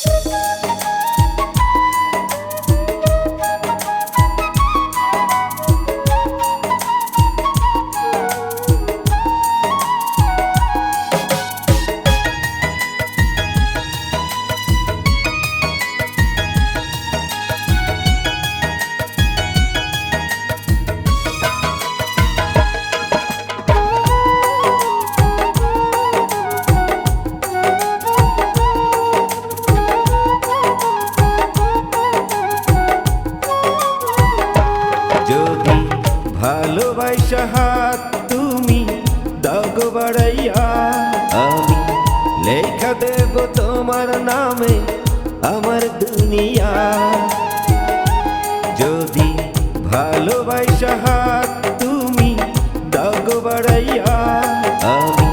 যদি ভালোবাসা হাত তুমি দাগ বাড়াইয়া আমি লেখা দেব তোমার নামে আমার দুনিয়া। যদি ভালোবাসা হাত তুমি দাগ বাড়াইয়া আমি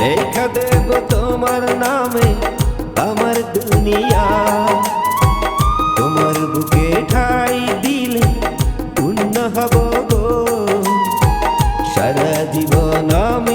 লেখা দেব তোমার নামে আমার দুনিয়া। জীবন আমি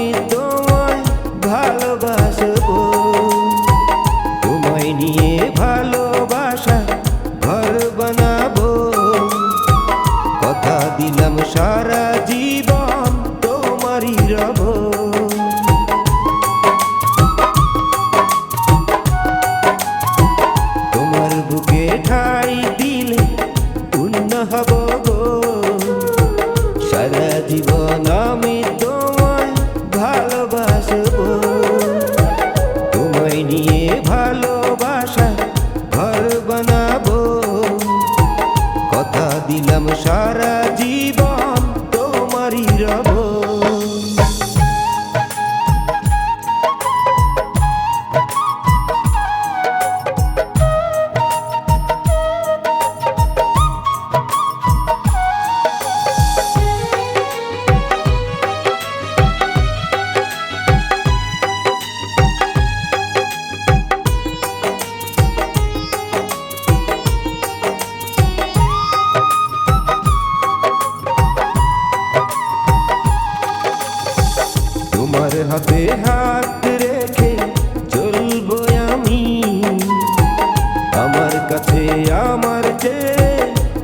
দিলাম সারা জীবন হাতে হাত রেখে চলবো আমি। আমার কাছে, আমার যে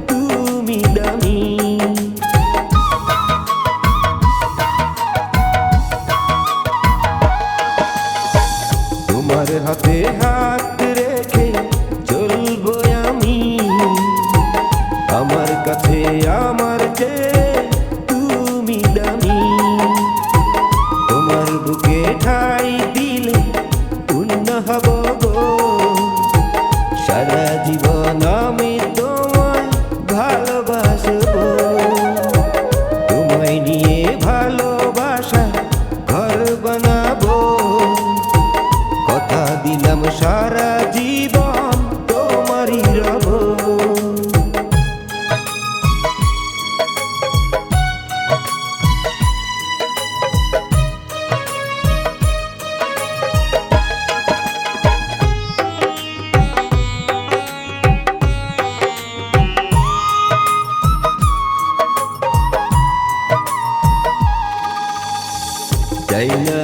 তুমি দামি। তোমার হাতে হাত রেখে চলবো আমি। আমার কাছে, আমার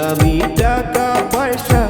আমি টাকা পয়সা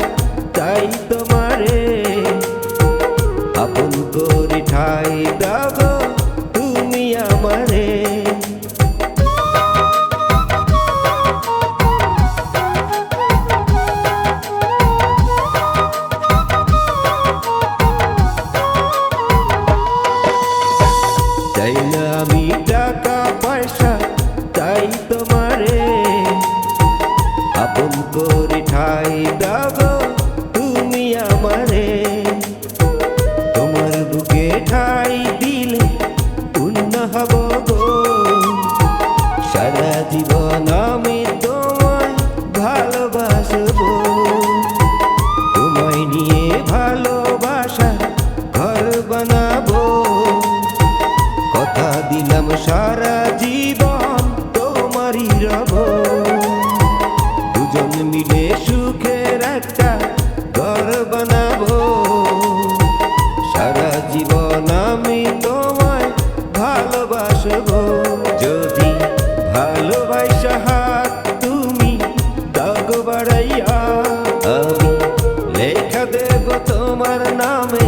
ঠাই দাও তুমি আমারে সুখের একটা ঘর বানাবো। সারা জীবন আমি তোমায় ভালোবাসবো। যদি ভালোবাসা হাত তুমি দাগ বাড়াইয়া লেখা দেব তোমার নামে